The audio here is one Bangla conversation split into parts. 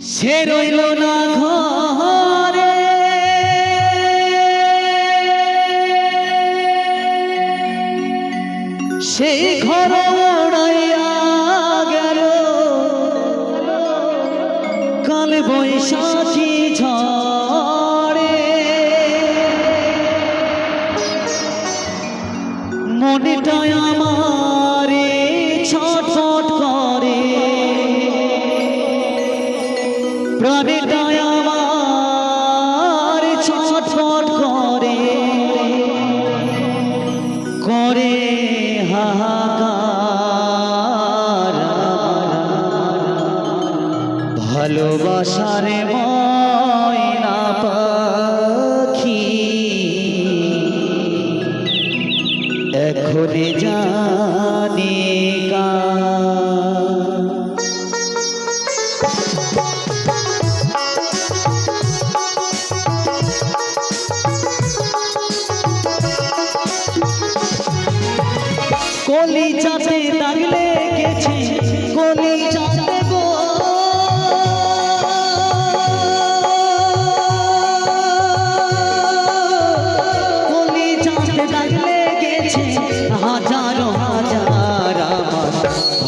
সে রইল না ঘরে। সেই ঘর গেল। কাল বৈশাখী মনেটা প্রাণীটা আমার ছটফট করে করে হাহাকার। ভালোবাসার ময়না পাখি এখনে জানে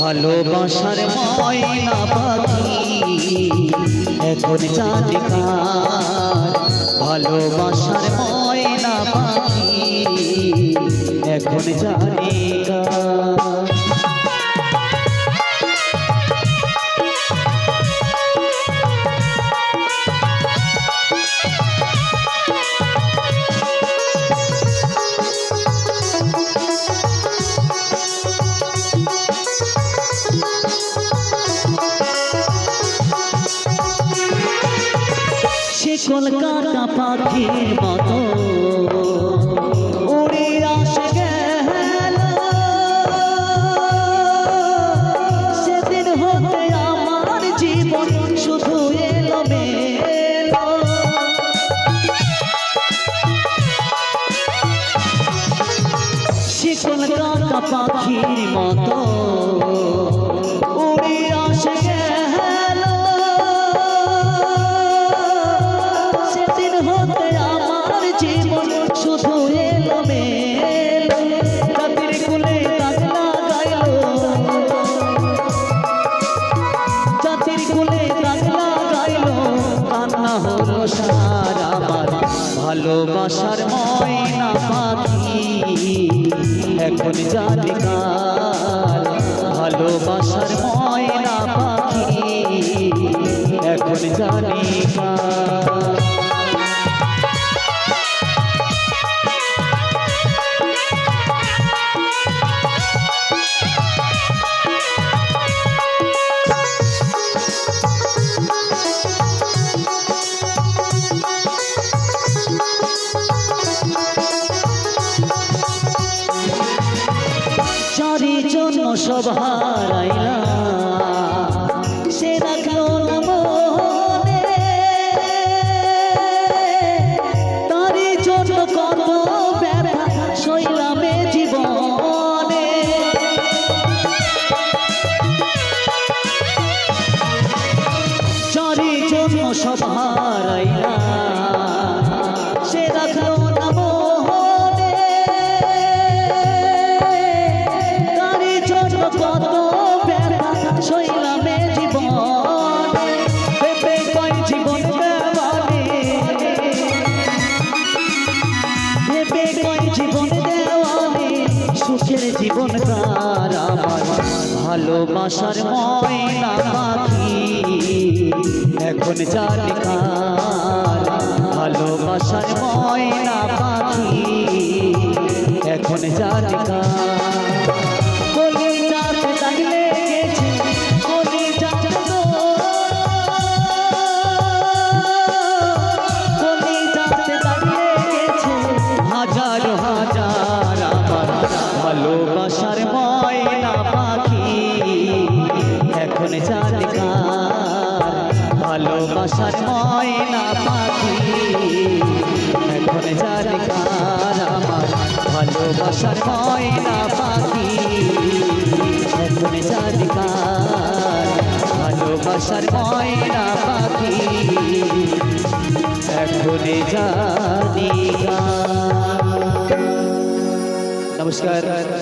ভালোবাসার ময়না পাখি। এখন ভালোবাসার ময়না পাখি। এখন জানি কলকাতা পাখির মতো। উড়ে আসে গেল। সেদিন হতে আমার শুধু এলো মেলো সে কলকাতা পাখির মতো। ভালোবাসার ময়না পাখি। এখন জানি কাল ভালোবাসার ময়না পাখি। সব হারাইলা সে রাখল না মনে। তারি জন্য কত ব্যথা শৈলামে জীবনে। চারি জন্য সব হারাইলা ভালোবাসার ময়না পাখি। এখন জানি ভালোবাসার ময়না পাখি। এখন জানি জীবন চালিকার ভালোবাসার ময়না পাখি। এখন চালিকার আমার, ভালোবাসার ময়না পাখি। এখন চালিকার ভালোবাসার ময়না পাখি। এখন জানিকার নমস্কার।